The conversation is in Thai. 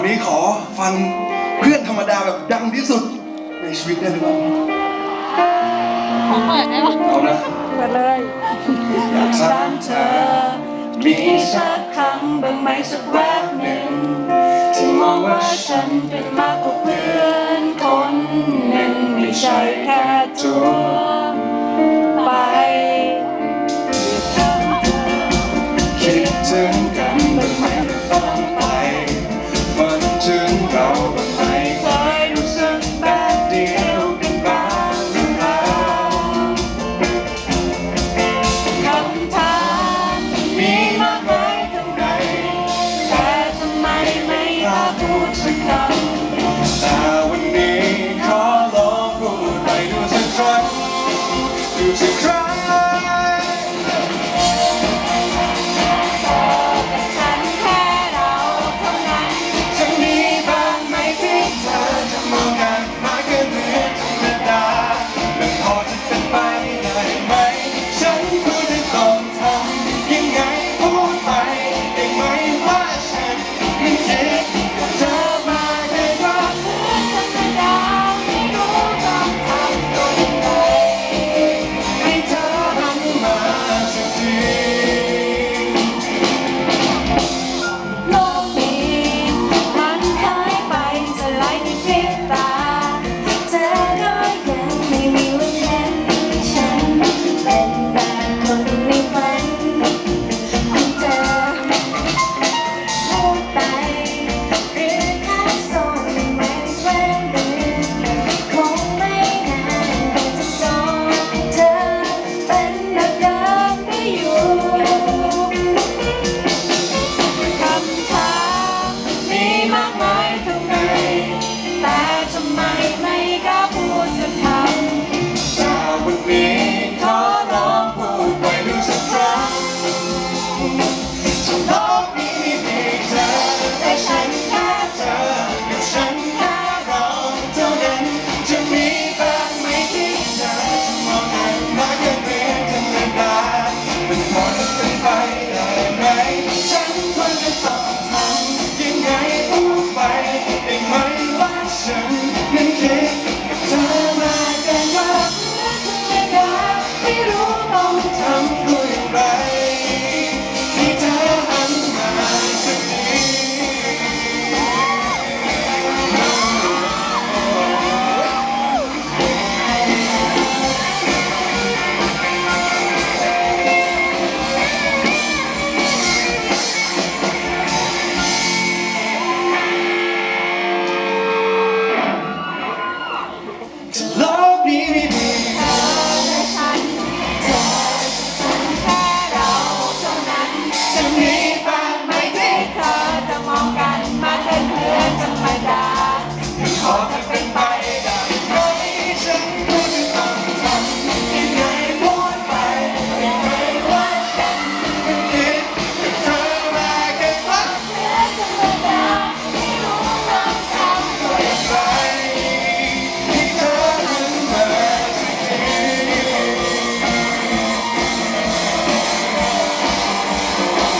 วันนี้ขอฟังเพื่อนธรรมดาแบบดังที่สุดในชีวิตได้หรือเปล่าขอเปิดได้ปะเอานะเปิดเลยอยากถาถามมเธอมีสักครั้งบ้างไหมสักแวบหนึ่ง to cry.